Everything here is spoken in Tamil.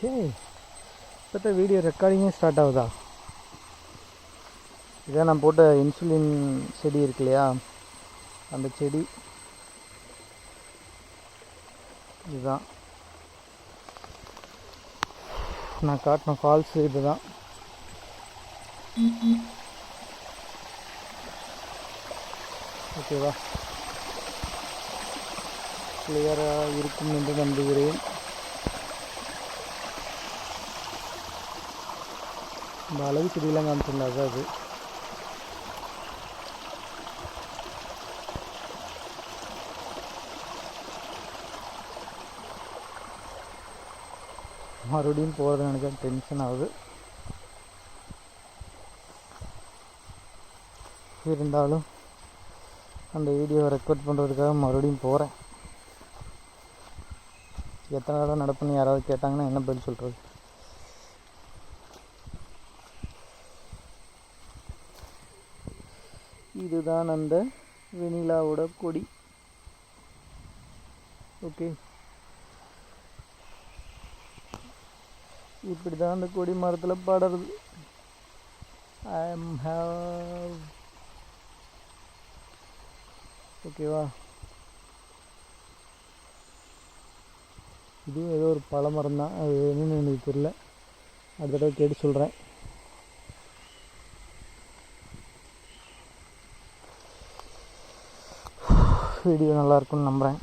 ஓகே இப்போ வீடியோ ரெக்கார்டிங்கே ஸ்டார்ட் ஆகுதா? இதான் நான் போட்ட இன்சுலின் செடி இருக்கு இல்லையா? அந்த செடி. இதுதான். நான் காட்டின ஃபால்ஸ் இதுதான். ஓகேவா கிளியராக இருக்கும் என்று நம்புகிறேன். இந்த அளவுக்கு செடியெல்லாம் காமிச்சிருந்தா அது. மறுபடியும் போகிறது எனக்கு டென்ஷன் ஆகுது. இருந்தாலும் அந்த வீடியோவை ரெக்கார்ட் பண்ணுறதுக்காக மறுபடியும் போகிறேன் எத்தனை தடவை நடப்புன்னு யாராவது கேட்டாங்கன்னா என்ன பதில் சொல்கிறது இதுதான் அந்த வெனிலாவோட கொடி. ஓகே. இப்படி தான் அந்த கொடி மரத்தில் படருது. ஐ எம் ஹாவ் ஓகேவா இதுவும் ஏதோ ஒரு பழமரம் தான் அது என்னென்னு எனக்கு தெரியல. அடுத்த தடவை கேட்டு சொல்கிறேன் வீடியோ நல்லாயிருக்குன்னு நம்புகிறேன்